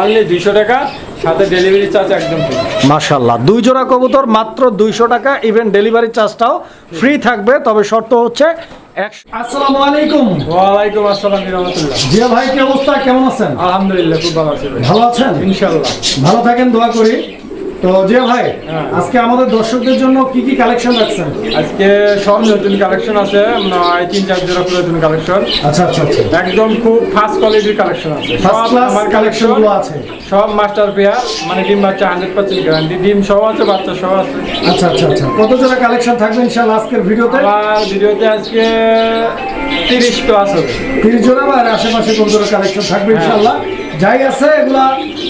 Only দুইশো টাকা সাথে ডেলিভারি চার্জ একদম ফ্রি মাশাল্লাহ দুই জোড়া কবুতর মাত্র দুইশো টাকা ইভেন ডেলিভারি চার্জটাও ফ্রি থাকবে তবে শর্ত হচ্ছে আসসালামু আলাইকুম। ওয়ালাইকুম আসসালাম রহমতুল্লাহ জিয়া ভাই কি অবস্থা? কেমন আছেন? আলহামদুলিল্লাহ খুব ভালো আছে ভালো আছেন? ইনশাল্লাহ ভালো থাকেন দোয়া করি। তো জিয়া ভাই হ্যাঁ। আজকে আমাদের দর্শকদের জন্য কি কি কালেকশন রাখছেন? আজকে সব নতুন কালেকশন আছে তিন চার জোড়া নতুন কালেকশন আচ্ছা আচ্ছা আচ্ছা। একদম খুব ফার্স্ট কোয়ালিটির কালেকশন আছে। সব আমার কালেকশনগুলো আছে। সব মাস্টার পেয়ার মানে ডিম বাচ্চা হান্ড্রেড পার্সেন্ট গ্যারান্টি ডিম সহ আছে বাচ্চা সহ আছে। আচ্ছা আচ্ছা আচ্ছা। কত জোড়া কালেকশন থাকবে ইনশাআল্লাহ আজকের ভিডিওতে? আমার ভিডিওতে আজকে তিরিশ প্লাস হবে তিরিশ জোড়া বা আশেপাশে কোন জোড়া কালেকশন থাকবে ইনশাআল্লাহ? যাই আছে এগুলা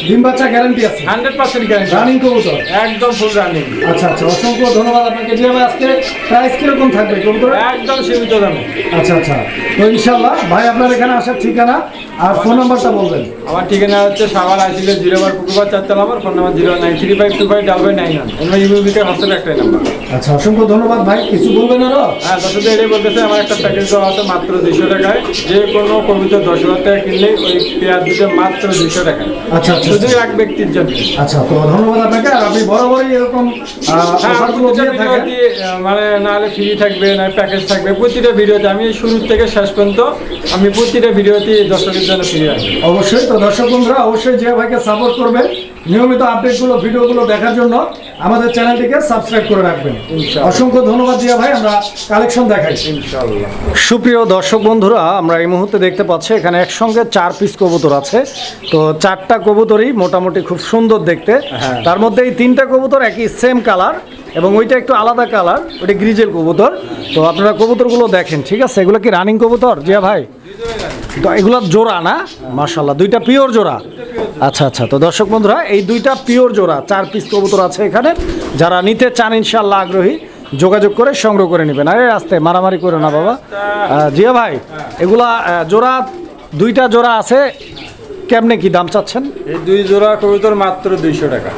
ডিম বাচ্চা গ্যারান্টি আছে। হান্ড্রেড পার্সেন্ট গ্যারান্টি রানিং কবুতর। একদম ফুল রানিং আচ্ছা আচ্ছা অসংখ্য ধন্যবাদ আপনাকে। জিয়া ভাই আজকে প্রাইস কীরকম থাকবে কবুতর একদম সীমিত দামে। আচ্ছা আচ্ছা। তো ইনশাআল্লাহ ভাই আপনার এখানে আসার ঠিকানা আর ফোন নাম্বারটা বলবেন। আমার ঠিকানা হচ্ছে সাবার আইসিলে জিরো বার পুকুরবার চারতলা আমার phone number zero nine three five two five double nine one. অন্য ইউবিতে হোস্টেল একটাই নাম্বার আচ্ছা অসংখ্য ধন্যবাদ ভাই। কিছু বলবেন আরও? হ্যাঁ দর্শকদের এটাই বলতেছে আমার একটা প্যাকেজ দেওয়া আছে মাত্র দুইশো টাকায়। যে কোনো কবিতা দশ হাজার টাকা কিনলেই ওই পেয়ার দুটো মাত্র দুইশো দুশো টাকা। আচ্ছা শুধু এক ব্যক্তির জন্য। আচ্ছা তো ধন্যবাদ আপনাকে। আর আপনি বরাবরই এরকম হ্যাঁ, মানে নাহলে ফ্রি থাকবে না প্যাকেজ থাকবে প্রতিটা ভিডিওতে আমি শুরু থেকে শেষ পর্যন্ত আমি প্রতিটা ভিডিওতে দর্শকের জন্য ফিরে অবশ্যই তো দর্শক বন্ধুরা অবশ্যই জিয়া ভাইকে সাপোর্ট করবেন নিয়মিত আপডেটগুলো ভিডিওগুলো দেখার জন্য আমাদের চ্যানেলটিকে সাবস্ক্রাইব করে রাখবেন। অসংখ্য ধন্যবাদ জিয়া ভাই আমরা কালেকশন দেখাই সুপ্রিয় দর্শক বন্ধুরা আমরা এই মুহূর্তে দেখতে পাচ্ছি এখানে একসঙ্গে চার পিস কবুতর আছে। তো চারটা কবুতরই মোটামুটি খুব সুন্দর দেখতে। হ্যাঁ। তার মধ্যে এই তিনটা কবুতর একই সেম কালার এবং ওইটা একটু আলাদা কালার ওইটা গ্রিজেল কবুতর। তো আপনারা কবুতরগুলো দেখেন ঠিক আছে? এগুলো কি রানিং কবুতর? জিয়া ভাই? তো এগুলো জোড়া না? মার্শাল্লাহ দুইটা পিওর জোড়া। আচ্ছা আচ্ছা। তো দর্শক বন্ধুরা এই দুইটা পিওর জোড়া চার পিস কবুতর আছে এখানে। যারা নিতে চান ইনশাল্লাহ আগ্রহী যোগাযোগ করে সংগ্রহ করে নেবেন। আরে আসতে মারামারি করে না বাবা। জিয়া ভাই এগুলা জোড়া দুইটা জোড়া আছে কেমনে কি দাম চাচ্ছেন? এই দুই জোড়া কবুতর মাত্র দুইশো টাকা।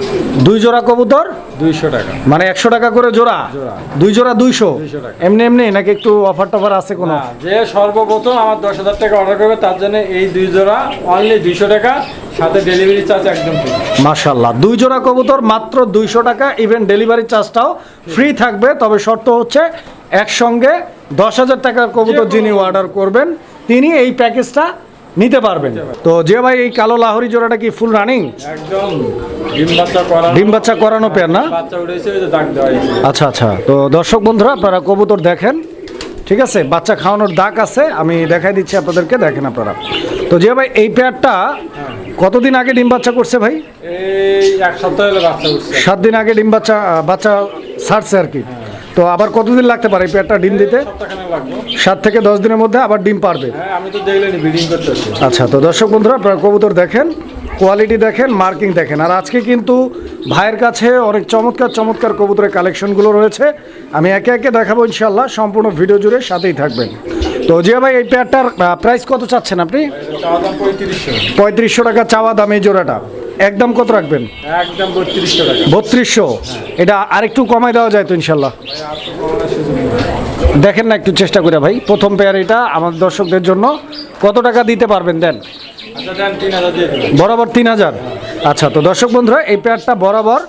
দুই জোড়া কবুতর? দুইশো টাকা। মানে একশো টাকা করে জোড়া। দুই জোড়া দুইশো? টাকা। এমনি এমনি নাকি একটু অফার টফার আছে কোনো? যে সর্বপ্রথম আমার দশ হাজার টাকা অর্ডার করবে তার জন্য এই দুই জোড়া অনলি দুইশো টাকা। সাথে ডেলিভারি চার্জ একদম ফ্রি মাশাল্লাহ দুই জোড়া কবুতর মাত্র দুইশো টাকা। ইভেন ডেলিভারি চার্জটাও ফ্রি থাকবে। তবে শর্ত হচ্ছে একসঙ্গে দশ হাজার টাকার কবুতর যিনি অর্ডার করবেন তিনি এই প্যাকেজটা নিতে পারবেন। তো যে ভাই এই কালো লাহরি জোড়াটা কি ফুল রানিং একদম। ডিম বাচ্চা করানো পেয়ার না? আচ্ছা আচ্ছা। তো দর্শক বন্ধুরা আপনারা কবুতর দেখেন। ঠিক আছে? বাচ্চা খাওয়ানোর দাগ আছে। আমি দেখাই দিচ্ছি আপনাদেরকে। দেখেন আপনারা। তো যে ভাই এই পেয়ারটা কতদিন আগে ডিম বাচ্চা করছে ভাই? সাত দিন আগে ডিম বাচ্চা বাচ্চা ছাড়ছে আর কি। তো আবার কতদিন লাগতে পারে এই পেয়ারটা ডিম দিতে? সাত থেকে দশ দিনের মধ্যে আবার ডিম পারবে। হ্যাঁ আচ্ছা তো দর্শক বন্ধুরা আপনারা কবুতর দেখেন কোয়ালিটি দেখেন মার্কিং দেখেন। আর আজকে কিন্তু ভাইয়ের কাছে অনেক চমৎকার চমৎকার কবুতরের কালেকশনগুলো রয়েছে। আমি একে একে দেখাবো ইনশাল্লাহ সম্পূর্ণ ভিডিও জুড়ে সাথেই থাকবেন। তো জিয়া ভাই এই পেয়ারটার প্রাইস কত চাচ্ছেন আপনি? পঁয়ত্রিশশো টাকা চাওয়া দাম এই জোড়াটা। একদম কত রাখবেন? একদম বত্রিশশো টাকা। বত্রিশশো। এটা আরেকটু কমাই দেওয়া যায় তো ইনশাল্লাহ। দেখেন না একটু চেষ্টা করে ভাই প্রথম পেয়ার এটা আমাদের দর্শকদের জন্য। কত টাকা দিতে পারবেন দেন? আচ্ছা বরাবর তিন হাজার। আচ্ছা তো দর্শক বন্ধুরা এই পেয়ারটা বরাবর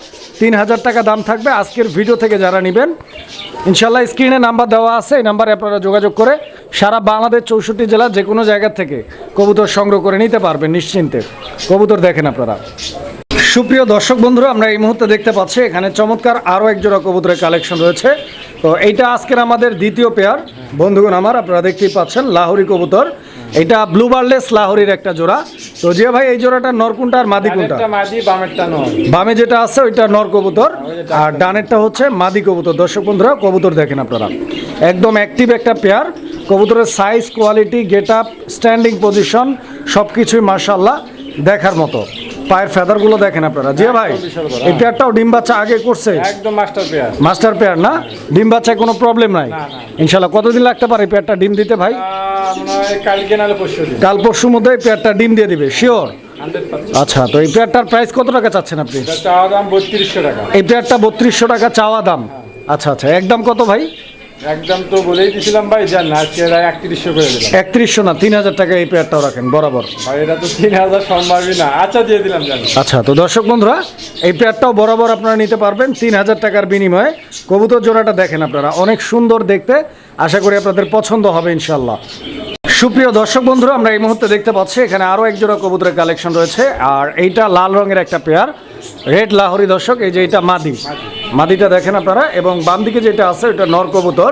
তিন হাজার টাকা দাম থাকবে। আজকের ভিডিও থেকে যারা নেবেন ইনশাল্লাহ স্ক্রিনে নাম্বার দেওয়া আছে এই নাম্বারে আপনারা যোগাযোগ করে সারা বাংলাদেশ চৌষট্টি জেলার যে কোনো জায়গা থেকে কবুতর সংগ্রহ করে নিতে পারবেন নিশ্চিন্তে। কবুতর দেখেন আপনারা। সুপ্রিয় দর্শক বন্ধুরা আমরা এই মুহূর্তে দেখতে পাচ্ছি এখানে চমৎকার আরও এক জোড়া কবুতরের কালেকশন রয়েছে। তো এইটা আজকের আমাদের দ্বিতীয় পেয়ার। বন্ধুগণ আমার আপনারা দেখতেই পাচ্ছেন লাহোরি কবুতর। এটা ব্লু বার্লেস লাহোরির একটা জোড়া। তো জিয়া ভাই এই জোড়াটা নরকুনটা আর মাদি কোনটা? বামে যেটা আছে ওইটা নর কবুতর। আর ডানেরটা হচ্ছে মাদি কবুতর। দর্শক বন্ধুরা কবুতর দেখেন আপনারা। একদম অ্যাক্টিভ একটা পেয়ার। কবুতরের size quality get up standing position সব কিছুই মার্শাল্লাহ দেখার মতো। পায়ের ফেদারগুলো দেখেন আপনারা। জিয়া ভাই এই পেয়ারটাও ডিম বাচ্চা আগে করছে? একদম মাস্টার পেয়ার। মাস্টার পেয়ার না? ডিম বাচ্চায় কোনো প্রবলেম নাই? ইনশাল্লাহ কতদিন লাগতে পারে পেয়ারটা ডিম দিতে ভাই? কাল পরশুর মধ্যে পেয়ারটা ডিম দিয়ে দিবে শিওর আচ্ছা তো এই পেয়ারটার প্রাইস কত টাকা চাচ্ছেন আপনি? চাওয়া দাম বত্রিশশো টাকা। এই পেয়ারটা বত্রিশশো টাকা চাওয়া দাম। আচ্ছা আচ্ছা একদম কত ভাই? একদম তো বলেই দিছিলাম ভাই যান না আজকে একত্রিশশো করে দিলাম। একত্রিশশো না তিন হাজার টাকা এই পেয়ারটাও রাখেন বরাবর। ভাই এটা তো তিন হাজার সম্ভবই না। আচ্ছা দিয়ে দিলাম জান আচ্ছা তো দর্শক বন্ধুরা এই পেয়ারটাও বরাবর আপনারা নিতে পারবেন তিন হাজার টাকার বিনিময়ে। কবুতর জোড়াটা দেখেন আপনারা অনেক সুন্দর দেখতে। আশা করি আপনাদের পছন্দ হবে ইনশাল্লাহ সুপ্রিয় দর্শক বন্ধুরা আমরা এই মুহূর্তে দেখতে পাচ্ছি এখানে আরও এক জোড়া কবুতরের কালেকশন রয়েছে আর এইটা লাল রঙের একটা পেয়ার রেড লাহরি দর্শক এই যে এটা মাদি। মাদিটা দেখেন আপনারা এবং বাম দিকে যেটা আছে ওটা নর কবুতর।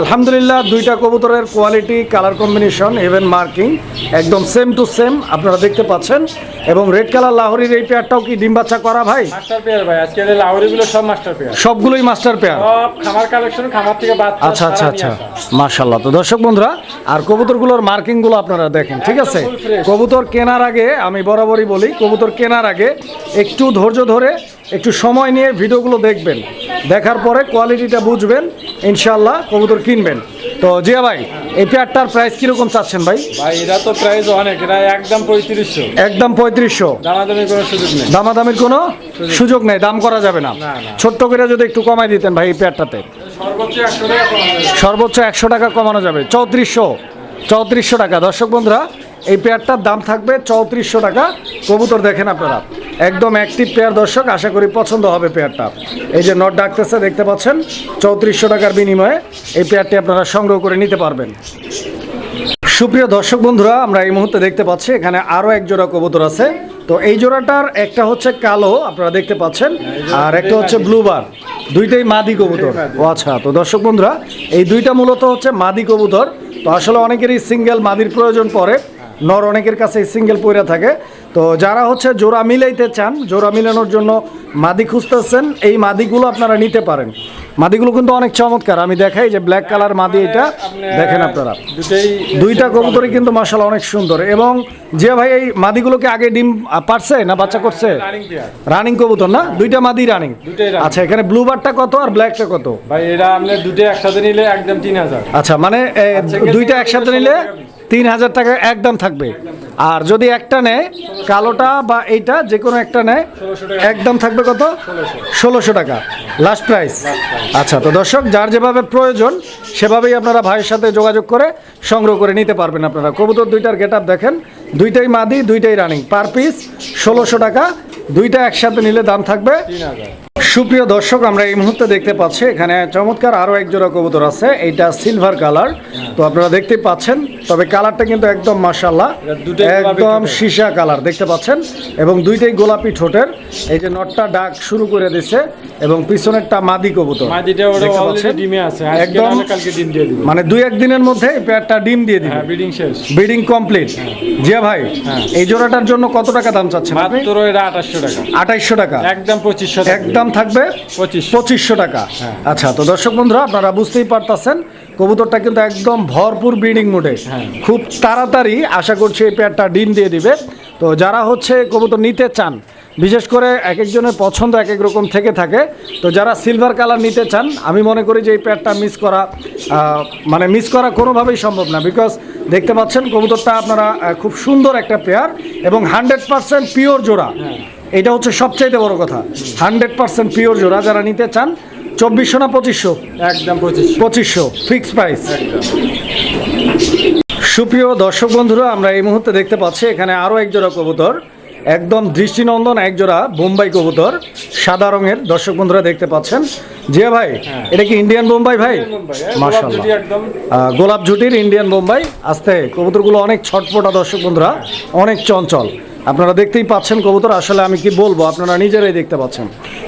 আলহামদুলিল্লাহ দুইটা কবুতরের quality colour combination even marking একদম সেম টু সেম আপনারা দেখতে পাচ্ছেন। এবং রেড কালার লাহরির এই পেয়ারটাও কি ডিম বাচ্চা করা ভাই? মাস্টার পেয়ার ভাই আজকে এই সব মাস্টার পেয়ার সবগুলোই মাস্টার পেয়ার সব খামার কালেকশন খামার থেকে বাদ আচ্ছা আচ্ছা আচ্ছা। মার্শাল্লাহ তো দর্শক বন্ধুরা আর কবুতরগুলোর মার্কিংগুলো আপনারা দেখেন ঠিক আছে। কবুতর কেনার আগে আমি বরাবরই বলি কবুতর কেনার আগে একটু ধৈর্য ধরে একটু সময় নিয়ে ভিডিওগুলো দেখবেন। দেখার পরে কোয়ালিটিটা বুঝবেন ইনশাল্লাহ কবুতর কিনবেন। তো জিয়া ভাই এই পেয়ারটার প্রাইস কীরকম চাচ্ছেন ভাই? ভাই এরা তো প্রাইস অনেক এরা একদম পঁয়ত্রিশশো। একদম পঁয়ত্রিশশো। দামাদামি কোনো সুযোগ নেই। দামাদামির কোনো সুযোগ নেই দাম করা যাবে না। ছোট্ট করে যদি একটু কমাই দিতেন ভাই এই পেয়ারটাতে সর্বোচ্চ একশো টাকা কমানো যাবে। সর্বোচ্চ একশো টাকা কমানো যাবে চৌত্রিশশো। চৌত্রিশশো টাকা। দর্শক বন্ধুরা এই পেয়ারটার দাম থাকবে চৌত্রিশশো টাকা। কবুতর দেখেন আপনারা। একদম অ্যাক্টিভ পেয়ার দর্শক, আশা করি পছন্দ হবে পেয়ারটা এই যে নট ডাকতেছে, দেখতে পাচ্ছেন? চৌত্রিশশো টাকার বিনিময়ে এই পেয়ারটি আপনারা সংগ্রহ করে নিতে পারবেন। সুপ্রিয় দর্শক বন্ধুরা, আমরা এই মুহূর্তে দেখতে পাচ্ছি, এখানে আরও এক জোড়া কবুতর আছে। তো এই জোড়াটার একটা হচ্ছে কালো, আপনারা দেখতে পাচ্ছেন, আর একটা হচ্ছে ব্লুবার দুইটাই মাদি কবুতর। ও আচ্ছা তো দর্শক বন্ধুরা, এই দুইটা মূলত হচ্ছে মাদি কবুতর। তো আসলে অনেকেরই সিঙ্গেল মাদির প্রয়োজন পড়ে, নর অনেকের কাছে সিঙ্গেল পইরা থাকে। তো যারা হচ্ছে জোড়া মিলাইতে চান জোড়া মিলানোর জন্য মাদি খুঁজতেছেন এই মাদিগুলো আপনারা নিতে পারেন। মাদিগুলো কিন্তু অনেক চমৎকার। আমি দেখাই যে ব্ল্যাক কালার মাদি এটা। দেখেন আপনারা। দুইটা কবুতরই কিন্তু মাসাল অনেক সুন্দর। এবং যে ভাই এই মাদিগুলোকে আগে ডিম পারছে না বাচ্চা করছে? রানিং কবুতর না? দুইটা মাদি রানিং আচ্ছা এখানে ব্লু বারটা কত আর ব্ল্যাকটা কত? ভাই এরা আপনি দুটো একসাথে নিলে একদম তিন হাজার। আচ্ছা মানে দুইটা একসাথে নিলে। তিন হাজার টাকা একদম থাকবে। আর যদি একটা নেয়, কালোটা বা এইটা যে কোনো একটা নেয়, একদম থাকবে কত? ষোলোশো টাকা। লাস্ট প্রাইস আচ্ছা তো দর্শক, যার যেভাবে প্রয়োজন, সেভাবেই আপনারা ভাইয়ের সাথে যোগাযোগ করে সংগ্রহ করে নিতে পারবেন আপনারা। কবুতর দুইটার গেট আপ দেখেন। দুইটাই মাদি, দুইটাই রানিং পার পিস ষোলোশো টাকা। দুইটা একসাথে নিলে দাম থাকবে সুপ্রিয় দর্শক আমরা এই মুহূর্তে দেখতে পাচ্ছি এখানে চমৎকার আরও এক জোড়া কবুতর আছে এইটা সিলভার কালার তো আপনারা দেখতে পাচ্ছেন তবে কালারটা কিন্তু একদম মাসাল্লাহ এটা একদম। সীসা কালার দেখতে পাচ্ছেন? এবং দুইটাই গোলাপি ঠোঁটের এই যে নটটা ডাক শুরু করে দিছে এবং পিছনেরটা মাদি কবুতর। একদম মানে দুই একদিনের মধ্যে পেয়ারটা ডিম দিয়ে দিবে। হ্যাঁ ব্রিডিং শেষ। ব্রিডিং কমপ্লিট জিয়া ভাই হ্যাঁ। এই জোড়াটার জন্য কত টাকা দাম চাচ্ছেন মাত্র এটা আঠাশশো টাকা। আঠাইশশো টাকা। একদম পঁচিশশো একদম থাকবে? পঁচিশশো। টাকা। হ্যাঁ। আচ্ছা তো দর্শক বন্ধুরা আপনারা বুঝতেই পারতেছেন কবুতরটা কিন্তু একদম ভরপুর ব্রিডিং মোডে হ্যাঁ। খুব তাড়াতাড়ি আশা করছি এই পেয়ারটা ডিম দিয়ে দিবে। তো যারা হচ্ছে কবুতর নিতে চান বিশেষ করে এক একজনের পছন্দ এক এক রকম থেকে থাকে তো যারা সিলভার কালার নিতে চান আমি মনে করি যে এই পেয়ারটা মিস করা মানে মিস করা কোনোভাবেই সম্ভব না। বিকজ দেখতে পাচ্ছেন কবুতরটা আপনারা খুব সুন্দর একটা পেয়ার এবং হান্ড্রেড পার্সেন্ট পিওর জোড়া। এটা হচ্ছে সবচাইতে বড় কথা। হান্ড্রেড পার্সেন্ট পিওর জোড়া যারা নিতে চান চব্বিশশো না পঁচিশশো? একদম পঁচিশশো। ফিক্স প্রাইস সুপ্রিয় দর্শক বন্ধুরা আমরা এই মুহূর্তে দেখতে পাচ্ছি এখানে আরও এক জোড়া কবুতর। একদম দৃষ্টিনন্দন এক জোড়া বোম্বাই কবুতর সাদা রঙের। দর্শক বন্ধুরা দেখতে পাচ্ছেন। জি ভাই এটা কি ইন্ডিয়ান বোম্বাই ভাই? আহ, গোলাপ ঝুটির ইন্ডিয়ান বোম্বাই। আস্তে কবুতরগুলো অনেক ছটপটা দর্শক বন্ধুরা অনেক চঞ্চল। আপনারা দেখতেই পাচ্ছেন কবুতর। আসলে আমি কি বলব আপনারা নিজেরাই দেখতে পাচ্ছেন।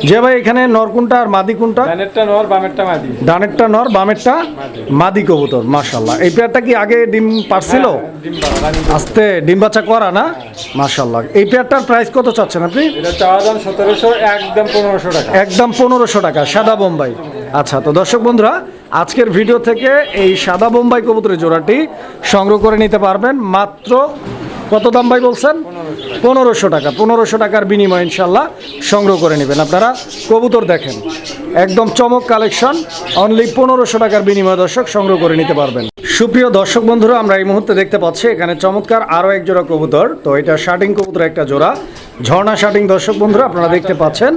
যে ভাই এখানে নরকুনটা আর মাদি কোনটা? ডানেরটা নর বামেরটা মাদি। ডানেরটা নর বামেরটা মাদি কবুতর মাশাল্লাহ এই পেয়ারটা কি আগে ডিম পারছিল? হ্যাঁ। আস্তে ডিম বাচ্চা করা না? মাশাল্লাহ এই পেয়ারটার প্রাইস কত চাচ্ছেন আপনি? সতেরোশো একদম পনেরোশো টাকা। একদম পনেরোশো টাকা সাদা বোম্বাই। আচ্ছা তো দর্শক বন্ধুরা আজকের ভিডিও থেকে এই সাদা বোম্বাই কবুতরের জোড়াটি সংগ্রহ করে নিতে পারবেন মাত্র কত দাম ভাই বলছেন? পনেরোশো টাকা। পনেরোশো টাকার বিনিময় ইনশাল্লাহ সংগ্রহ করে নেবেন। আপনারা কবুতর দেখেন। একদম চমক কালেকশন। অনলি পনেরোশো টাকার বিনিময় দর্শক সংগ্রহ করে নিতে পারবেন। সুপ্রিয় দর্শক বন্ধুরা আমরা এই মুহূর্তে দেখতে পাচ্ছি এখানে চমৎকার আরও এক জোড়া কবুতর। তো এটা শার্টিং কবুতর একটা জোড়া ঝর্ণা শার্টিং দর্শক বন্ধুরা আপনারা দেখতে পাচ্ছেন।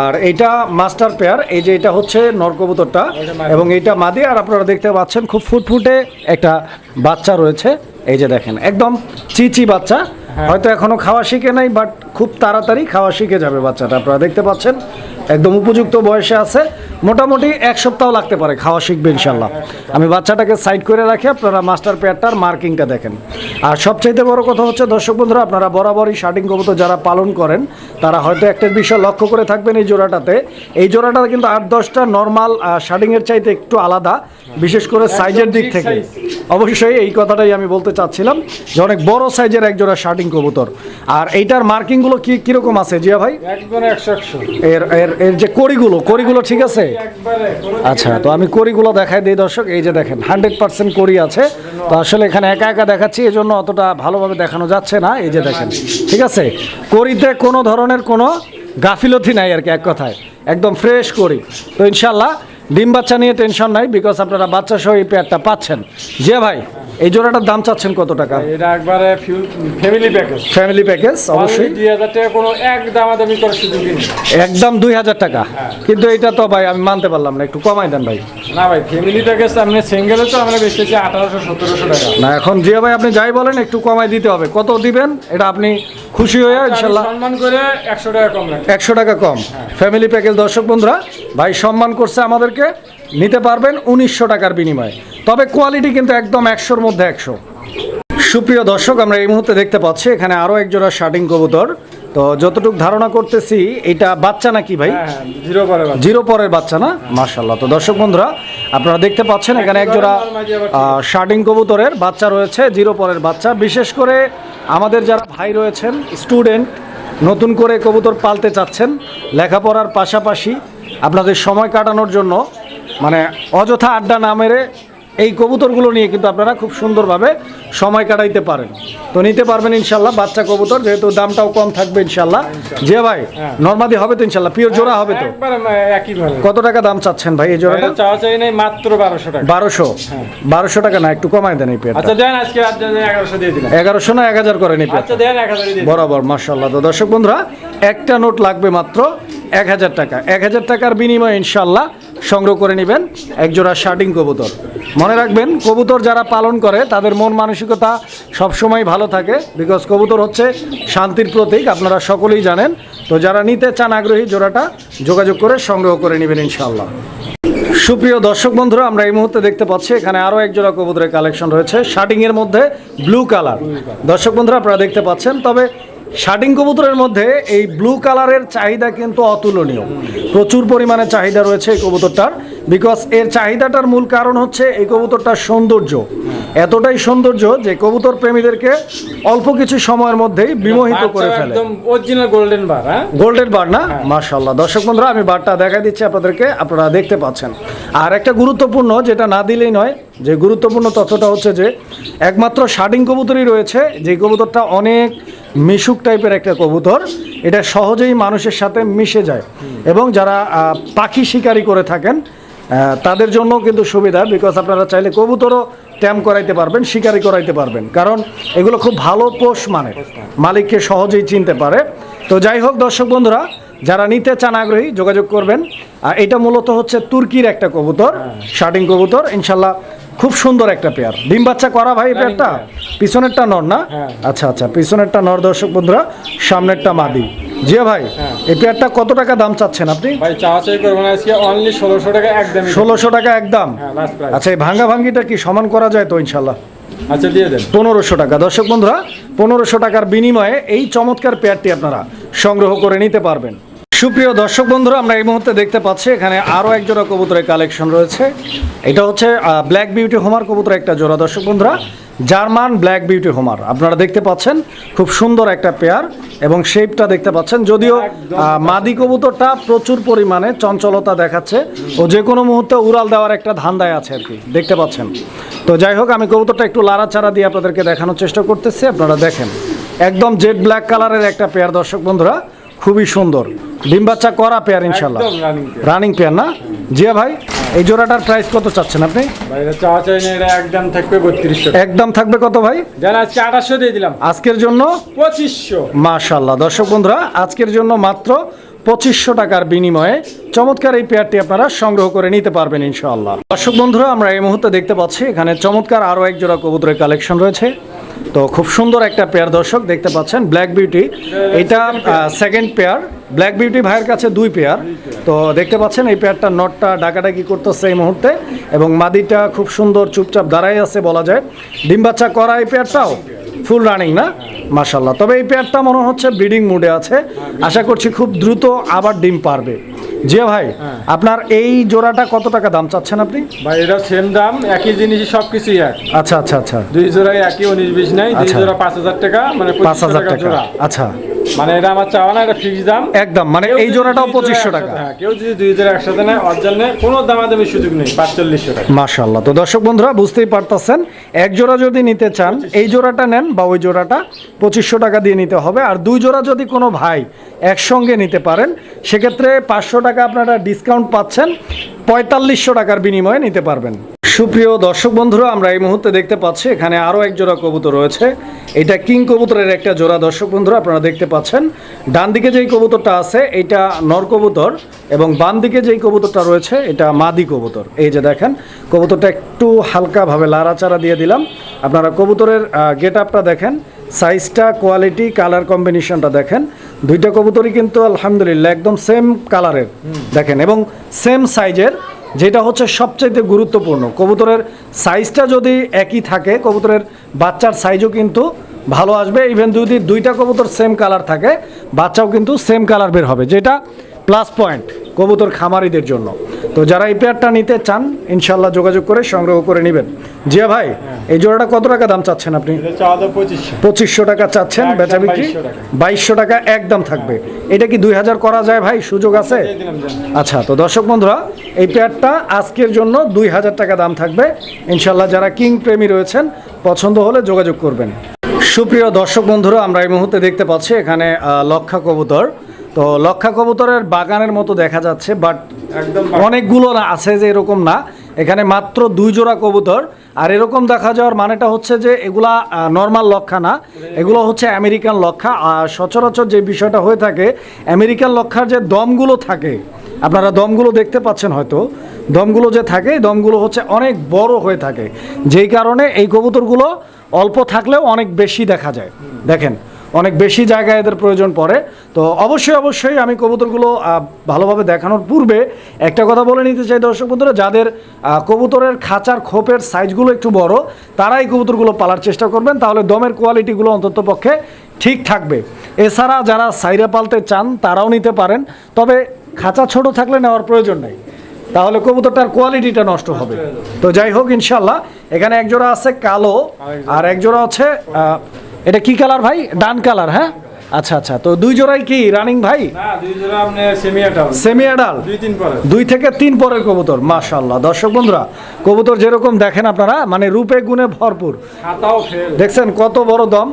আর এইটা মাস্টার পেয়ার এই যে এটা হচ্ছে নরকবুতরটা এবং এটা মাদি আর আপনারা দেখতে পাচ্ছেন খুব ফুটফুটে একটা বাচ্চা রয়েছে। এই যে দেখেন একদম চিচি বাচ্চা। হয়তো এখনও খাওয়া শিখে নাই বাট খুব তাড়াতাড়ি খাওয়া শিখে যাবে বাচ্চাটা আপনারা দেখতে পাচ্ছেন। একদম উপযুক্ত বয়সে আছে। মোটামুটি এক সপ্তাহ লাগতে পারে খাওয়া শিখবে ইনশাল্লাহ আমি বাচ্চাটাকে সাইড করে রাখি আপনারা মাস্টার পেয়ারটার মার্কিংটা দেখেন। আর সবচাইতে বড় কথা হচ্ছে দর্শক বন্ধুরা আপনারা বরাবরই শার্টিং কবুতর যারা পালন করেন তারা হয়তো একটা বিষয় লক্ষ্য করে থাকবেন এই জোড়াটাতে। এই জোড়াটা কিন্তু আট দশটা নর্মাল শার্টিংয়ের চাইতে একটু আলাদা বিশেষ করে সাইজের দিক থেকে। অবশ্যই এই কথাটাই আমি বলতে চাচ্ছিলাম যে অনেক বড় সাইজের এক জোড়া শার্টিং কবুতর। আর এইটার মার্কিংগুলো কি কীরকম আছে জিয়া ভাই? একবারে একশো একশো। এর এর এর যে কড়িগুলো কড়িগুলো ঠিক আছে? আচ্ছা তো আমি কড়িগুলো দেখাই দিই দর্শক এই যে দেখেন হান্ড্রেড পার্সেন্ট কড়ি আছে। তো আসলে এখানে একা একা দেখাচ্ছি এই জন্য অতটা ভালোভাবে দেখানো যাচ্ছে না এই যে দেখেন ঠিক আছে? কড়িতে কোনো ধরনের কোনো গাফিলতি নাই আর কি এক কথায়। একদম ফ্রেশ করি তো ইনশাল্লাহ ডিম বাচ্চা নিয়ে টেনশন নাই বিকজ আপনারা বাচ্চা সহ এই পেয়ারটা পাচ্ছেন। যে ভাই এই জোড়াটার দাম চাচ্ছেন কত টাকা? এটা একবারে ফ্যামিলি প্যাকেজ ফ্যামিলি প্যাকেজ অবশ্যই। দুই হাজার টাকা কোনো এক দামাদামি করার সুযোগই নেই। একদম দুই হাজার টাকা। কিন্তু এটা তো ভাই আমি মানতে পারলাম না একটু কমাই দেন ভাই। না ভাই ফ্যামিলি প্যাকেজ আপনি সিঙ্গেলে তো আমরা বেচতেছি আঠারোশো সতেরোশো টাকা। না এখন জিয়া ভাই আপনি যাই বলেন একটু কমাই দিতে হবে। কত দিবেন? এটা আপনি খুশি হয়ে আমি ইনশাল্লাহ। সম্মান করে একশো টাকা কম রাখি একশো টাকা কম। ফ্যামিলি প্যাকেজ দর্শক বন্ধুরা ভাই সম্মান করছে আমাদেরকে নিতে পারবেন উনিশশো টাকার বিনিময়ে। তবে কোয়ালিটি কিন্তু একদম একশোর মধ্যে একশো। সুপ্রিয় দর্শক আমরা এই মুহূর্তে দেখতে পাচ্ছি এখানে আরও একজোড়া শার্টিং কবুতর। তো যতটুকু ধারণা করতেছি এটা বাচ্চা নাকি ভাই? হ্যাঁ হ্যাঁ জিরো বাচ্চা। জিরো পরের বাচ্চা না? মার্শাল্লাহ তো দর্শক বন্ধুরা আপনারা দেখতে পাচ্ছেন এখানে একজোড়া শার্টিং কবুতরের বাচ্চা রয়েছে জিরো পরের বাচ্চা। বিশেষ করে আমাদের যারা ভাই রয়েছেন স্টুডেন্ট নতুন করে কবুতর পালতে চাচ্ছেন লেখাপড়ার পাশাপাশি আপনাদের সময় কাটানোর জন্য মানে অযথা আড্ডা না মেরে এই কবুতরগুলো নিয়ে কিন্তু আপনারা খুব সুন্দরভাবে সময় কাটাইতে পারেন। তো নিতে পারবেন ইনশাল্লাহ বাচ্চা কবুতর যেহেতু দামটাও কম থাকবে ইনশাল্লাহ। যে ভাই নর্মাদি হবে তো ইনশাল্লাহ? পিওর জোড়া হবে তো? কত টাকা দাম চাচ্ছেন ভাই এই জোড়াটা? চাওয়া চাই নাই মাত্র বারোশো টাকা। বারোশো? বারোশো টাকা না একটু কমাই দেন এই আচ্ছা দেন আজকে এগারোশো দিয়ে দিলাম। এগারোশো না এক হাজার করেন এই আচ্ছা। বরাবর মার্শাল্লাহ তো দর্শক বন্ধুরা একটা নোট লাগবে মাত্র। এক হাজার টাকা। এক হাজার টাকার বিনিময়ে ইনশাল্লাহ সংগ্রহ করে নেবেন একজোড়া শার্টিং কবুতর। মনে রাখবেন, কবুতর যারা পালন করে, তাদের মন মানসিকতা সবসময় ভালো থাকে বিকজ কবুতর হচ্ছে শান্তির প্রতীক, আপনারা সকলেই জানেন। তো যারা নিতে চান আগ্রহী, জোড়াটা যোগাযোগ করে সংগ্রহ করে নেবেন ইনশাল্লাহ সুপ্রিয় দর্শক বন্ধুরা, আমরা এই মুহূর্তে দেখতে পাচ্ছি, এখানে আরও এক জোড়া কবুতরের কালেকশন রয়েছে শার্টিংয়ের মধ্যে ব্লু কালার দর্শক বন্ধুরা, আপনারা দেখতে পাচ্ছেন, তবে শার্টিং কবুতরের মধ্যে এই ব্লু কালারের চাহিদা কিন্তু অতুলনীয়। প্রচুর পরিমাণে চাহিদা রয়েছে এই কবুতরটার। বিকজ এর চাহিদাটার মূল কারণ হচ্ছে এই কবুতরটার সৌন্দর্য। এতটাই সৌন্দর্য যে কবুতর প্রেমীদেরকে অল্প কিছু সময়ের মধ্যেই বিমোহিত করে ফেলে। অরিজিনাল গোল্ডেন বার হ্যাঁ? গোল্ডেন বার না? মার্শাল্লাহ দর্শক বন্ধুরা আমি বারটা দেখাই দিচ্ছি আপনাদেরকে আপনারা দেখতে পাচ্ছেন। আর একটা গুরুত্বপূর্ণ যেটা না দিলেই নয় যে গুরুত্বপূর্ণ তথ্যটা হচ্ছে যে একমাত্র শার্টিং কবুতরই রয়েছে যে কবুতরটা অনেক মিশুক টাইপের একটা কবুতর। এটা সহজেই মানুষের সাথে মিশে যায়। এবং যারা পাখি শিকারি করে থাকেন তাদের জন্য কিন্তু সুবিধা বিকজ আপনারা চাইলে কবুতরও ট্যাম করাইতে পারবেন শিকারি করাইতে পারবেন। কারণ এগুলো খুব ভালো পোষ মানে। মালিককে সহজেই চিনতে পারে। তো যাই হোক দর্শক বন্ধুরা যারা নিতে চান আগ্রহী যোগাযোগ করবেন। আর এটা মূলত হচ্ছে তুর্কির একটা কবুতর শার্টিং কবুতর। ইনশাল্লাহ খুব সুন্দর একটা পেয়ার। ডিম বাচ্চা করা ভাই পেয়ারটা? পিছনেরটা নর না? হ্যাঁ। আচ্ছা আচ্ছা পিছনেরটা নর দর্শক বন্ধুরা সামনেরটা মাদি। জি ভাই এই পেয়ারটা কত টাকা দাম চাচ্ছেন আপনি? ভাই চাওয়া চাই করব না আজকে অনলি ষোলোশো টাকা একদমই। ষোলোশো টাকা একদম? হ্যাঁ লাস্ট প্রাইস আচ্ছা এই ভাঙ্গা ভাঙ্গিটা কি সমান করা যায় তো ইনশাল্লাহ আচ্ছা দিয়ে দেন। পনেরোশো টাকা। দর্শক বন্ধুরা পনেরোশো টাকার বিনিময়ে এই চমৎকার পেয়ারটি আপনারা সংগ্রহ করে নিতে পারবেন। সুপ্রিয় দর্শক বন্ধুরা, আমরা এই মুহূর্তে দেখতে পাচ্ছি, এখানে আরও এক জোড়া কবুতরের কালেকশন রয়েছে। এটা হচ্ছে ব্ল্যাক বিউটি হোমার কবুতর একটা জোড়া, দর্শক বন্ধুরা। জার্মান ব্ল্যাক বিউটি হোমার আপনারা দেখতে পাচ্ছেন, খুব সুন্দর একটা পেয়ার এবং শেপটা দেখতে পাচ্ছেন। যদিও মাদি কবুতরটা প্রচুর পরিমাণে চঞ্চলতা দেখাচ্ছে ও যে কোনো মুহূর্তে উড়াল দেওয়ার একটা ধান্দায় আছে আর কি। দেখতে পাচ্ছেন। তো যাই হোক, আমি কবুতরটা একটু লাড়াচাড়া দিয়ে আপনাদেরকে দেখানোর চেষ্টা করতেছি, আপনারা দেখেন। একদম জেড ব্ল্যাক কালারের একটা পেয়ার দর্শক বন্ধুরা। খুবই সুন্দর। ডিম বাচ্চা করা পেয়ার ইনশাল্লাহ রানিং পেয়ার না? জিয়া ভাই এই জোড়াটার প্রাইস কত চাচ্ছেন আপনি? ভাই এটা চাই একদম থাকবে বত্রিশশো। একদম থাকবে কত ভাই? আজকে আঠাশশো দিয়ে দিলাম। আজকের জন্য? পঁচিশশো। মাশাল্লাহ দর্শক বন্ধুরা আজকের জন্য মাত্র পঁচিশশো টাকার বিনিময়ে চমৎকার এই পেয়ারটি আপনারা সংগ্রহ করে নিতে পারবেন ইনশাআল্লাহ। দর্শক বন্ধুরা আমরা এই মুহূর্তে দেখতে পাচ্ছি এখানে চমৎকার আরও এক জোড়া কবুতরের কালেকশন রয়েছে। তো খুব সুন্দর একটা পেয়ার দর্শক দেখতে পাচ্ছেন ব্ল্যাক বিউটি এটা সেকেন্ড পেয়ার ব্ল্যাক বিউটি ভাইয়ের কাছে দুই পেয়ার তো দেখতে পাচ্ছেন, এই পেয়ারটা নটটা ডাকাডাকি করতেছে এই মুহূর্তে এবং মাদিটা খুব সুন্দর চুপচাপ দাঁড়াই আছে বলা যায়। ডিম বাচ্চা করা এই পেয়ারটাও ফুল রানিং না? মাশাল্লাহ তবে এই পেয়ারটা মনে হচ্ছে ব্রিডিং মুডে আছে। আশা করছি খুব দ্রুত আবার ডিম পারবে। জি ভাই আপনার এই জোড়াটা কত টাকা দাম চাচ্ছেন আপনি? ভাই এটা সেম দাম একই জিনিস সব কিছুই এক। আচ্ছা আচ্ছা আচ্ছা। দুই জোড়াই একই উনিশ বিশ নাই দুই আচ্ছা। জোড়া পাঁচ হাজার টাকা মানে পাঁচ হাজার টাকা আচ্ছা। মানে এটা আমার চাওয়া না এটা ফিক্স দাম। একদম মানে এই জোড়াটাও পঁচিশশো টাকা। হ্যাঁ কেউ যদি দুই জোড়া একসাথে নেয় অর্জন নেয় কোনো দামাদামি সুযোগ নেই পাঁচচল্লিশশো টাকা। মাশাল্লাহ তো দর্শক বন্ধুরা বুঝতেই পারতেছেন এক জোড়া যদি নিতে চান এই জোড়াটা নেন বা ওই জোড়াটা পঁচিশশো টাকা দিয়ে নিতে হবে। আর দুই জোড়া যদি কোনো ভাই একসঙ্গে নিতে পারেন সেক্ষেত্রে পাঁচশো টাকা আপনারা ডিসকাউন্ট পাচ্ছেন পঁয়তাল্লিশশো টাকার বিনিময়ে নিতে পারবেন। সুপ্রিয় দর্শক বন্ধুরা, আমরা এই মুহূর্তে দেখতে পাচ্ছি, এখানে আরও এক জোড়া কবুতর রয়েছে। এটা কিং কবুতরের একটা জোড়া, দর্শক বন্ধুরা, আপনারা দেখতে পাচ্ছেন। ডান দিকে যেই কবুতরটা আছে, এটা নর কবুতর এবং বাম দিকে যেই কবুতরটা রয়েছে, এটা মাদি কবুতর। এই যে দেখেন, কবুতরটা একটু হালকাভাবে লাড়াচাড়া দিয়ে দিলাম। আপনারা কবুতরের গেট আপটা দেখেন, সাইজটা, কোয়ালিটি, কালার কম্বিনেশনটা দেখেন। দুইটা কবুতরই কিন্তু আলহামদুলিল্লাহ একদম সেম কালারের। দেখেন, এবং সেম সাইজের যেটা হচ্ছে সবচাইতে গুরুত্বপূর্ণ। কবুতরের সাইজটা যদি একই থাকে, কবুতরের বাচ্চার সাইজও কিন্তু ভালো আসবে। ইভেন যদি দুইটা কবুতর সেম কালার থাকে, বাচ্চাও কিন্তু সেম কালার বের হবে। যেটা প্লাস পয়েন্ট কবুতর খামারিদের জন্য। তো যারা এই পেয়ারটা নিতে চান ইনশাল্লাহ যোগাযোগ করে সংগ্রহ করে নেবেন। জিয়া ভাই এই জোড়াটা কত টাকা দাম চাচ্ছেন আপনি? পঁচিশশো। টাকা চাচ্ছেন বেচা বিক্রি? বাইশশো টাকা। একদম থাকবে। এটা কি দুই হাজার করা যায় ভাই? সুযোগ আছে? আচ্ছা তো দর্শক বন্ধুরা এই পেয়ারটা আজকের জন্য দুই হাজার টাকা দাম থাকবে। ইনশাল্লাহ যারা কিং প্রেমী রয়েছেন পছন্দ হলে যোগাযোগ করবেন। সুপ্রিয় দর্শক বন্ধুরা আমরা এই মুহূর্তে দেখতে পাচ্ছি এখানে লক্ষা কবুতর। তো লক্ষা কবুতরের বাগানের মতো দেখা যাচ্ছে বাট একদম অনেকগুলো আছে যে এরকম না। এখানে মাত্র দুই জোড়া কবুতর। আর এরকম দেখা যাওয়ার মানেটা হচ্ছে যে এগুলা নর্মাল লক্ষা না। এগুলো হচ্ছে আমেরিকান লক্ষা। আর সচরাচর যে বিষয়টা হয়ে থাকে আমেরিকান লক্ষার যে দমগুলো থাকে আপনারা দমগুলো দেখতে পাচ্ছেন হয়তো। দমগুলো যে থাকে দমগুলো হচ্ছে অনেক বড় হয়ে থাকে। যেই কারণে এই কবুতরগুলো অল্প থাকলেও অনেক বেশি দেখা যায়। দেখেন অনেক বেশি জায়গায় এদের প্রয়োজন পড়ে। তো অবশ্যই অবশ্যই আমি কবুতরগুলো ভালোভাবে দেখানোর পূর্বে একটা কথা বলে নিতে চাই দর্শক বন্ধুরা যাদের কবুতরের খাঁচার খোপের সাইজগুলো একটু বড় তারাই কবুতরগুলো পালার চেষ্টা করবেন তাহলে দমের কোয়ালিটিগুলো অন্তত পক্ষে ঠিক থাকবে। এছাড়া যারা সাইরা পালতে চান তারাও নিতে পারেন তবে খাঁচা ছোট থাকলে নেওয়ার প্রয়োজন নেই। তাহলে কবুতরটার কোয়ালিটিটা নষ্ট হবে। তো যাই হোক ইনশাল্লাহ এখানে একজোড়া আছে কালো আর এক জোড়া হচ্ছে আহ, এটা কি কালার ভাই? ডান কালার হ্যাঁ? আচ্ছা আচ্ছা। তো দুই জোড়াই কি রানিং ভাই? না দুই জোড়া আপনি সেমি অ্যাডাল দুই তিন পরে দুই থেকে তিন পরের কবুতর মাশাল্লাহ দর্শক বন্ধুরা কবুতর যেরকম দেখেন আপনারা মানে রূপে গুণে ভরপুর। দেখছেন কত বড় দম?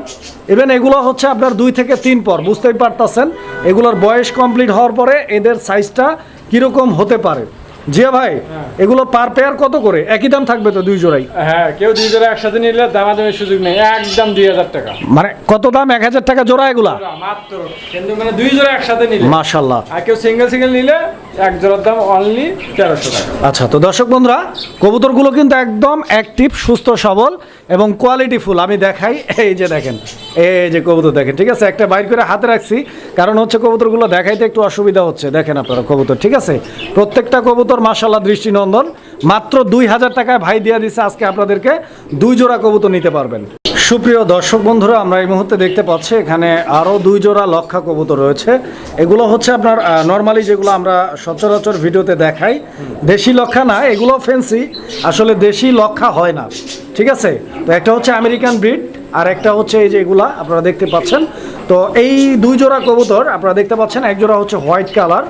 ইভেন এগুলো হচ্ছে আপনার দুই থেকে তিন পর বুঝতেই পারতেছেন। এগুলোর বয়স কমপ্লিট হওয়ার পরে এদের সাইজটা কীরকম হতে পারে? জিয়া ভাই এগুলো পার পেয়ার কত করে? একই দাম থাকবে তো দুই জোড়াই? হ্যাঁ কেউ দুই জোড়া একসাথে নিলে দামাদামির সুযোগ নেই। একদম দুই হাজার টাকা। মানে কত দাম? এক হাজার টাকা জোড়া এগুলা? মাত্র। কিন্তু মানে দুই জোড়া একসাথে নিলে। মাশাল্লাহ আর কেউ সিঙ্গেল সিঙ্গেল নিলে এক জোড়ার দাম অনলি তেরোশো টাকা। আচ্ছা তো দর্শক বন্ধুরা কবুতরগুলো কিন্তু একদম অ্যাক্টিভ সুস্থ সবল। এবং কোয়ালিটি ফুল, আমি দেখাই, এই যে দেখেন, এই যে কবুতর দেখেন, ঠিক আছে? একটা বাইর করে হাতে রাখছি, কারণ হচ্ছে কবুতরগুলো দেখাইতে একটু অসুবিধা হচ্ছে, দেখেন আপনারা কবুতর, ঠিক আছে? প্রত্যেকটা কবুতর মাসাল্লাহ দৃষ্টিনন্দন, মাত্র দুই হাজার টাকায় ভাই দিয়ে দিছে, আজকে আপনাদেরকে দুই জোড়া কবুতর নিতে পারবেন। সুপ্রিয় দর্শক বন্ধুরা, আমরা এই মুহূর্তে দেখতে পাচ্ছি এখানে আরও দুই জোড়া লক্ষা কবুতর রয়েছে। এগুলো হচ্ছে আপনার নর্মালি যেগুলো আমরা সচরাচর ভিডিওতে দেখাই। দেশি লক্ষা না, এগুলো ফেন্সি আসলে দেশি লক্ষা হয় না, ঠিক আছে? তো একটা হচ্ছে আমেরিকান ব্রিড আর একটা হচ্ছে এই যে এগুলা, আপনারা দেখতে পাচ্ছেন। তো এই দুই জোড়া কবুতর আপনারা দেখতে পাচ্ছেন, এক জোড়া হচ্ছে হোয়াইট কালার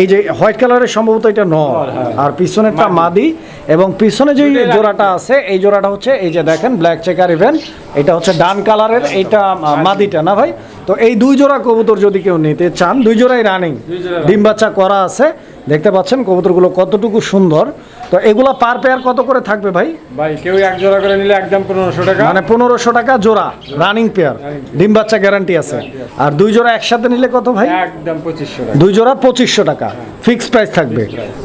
এই যে হোয়াইট কালারের সম্ভবত এটা নর। আর হ্যাঁ। আর পিছনেরটা মাদি। এবং পিছনে যে জোড়াটা আছে এই জোড়াটা হচ্ছে এই যে দেখেন ব্ল্যাক চেকার ইভেন্ট এটা হচ্ছে ডান কালারের এটা মাদিটা না ভাই? তো এই দুই জোড়া কবুতর যদি কেউ নিতে চান দুই জোড়াই রানিং ডিম বাচ্চা করা আছে। দেখতে পাচ্ছেন কবুতরগুলো কতটুকু সুন্দর। তো এগুলো পার পেয়ার কত করে থাকবে ভাই? ভাই কেউ এক জোড়া করে নিলে একদম পনেরোশো টাকা। মানে পনেরোশো টাকা জোড়া রানিং পেয়ার ডিম বাচ্চা গ্যারান্টি আছে। আর দুই জোড়া একসাথে নিলে কত ভাই? একদম পঁচিশশো টাকা। দুই জোড়া পঁচিশশো টাকা। ফিক্সড প্রাইস থাকবে।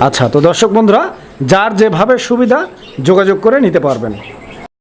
আচ্ছা তো দর্শক বন্ধুরা যার যেভাবে সুবিধা যোগাযোগ করে নিতে পারবেন।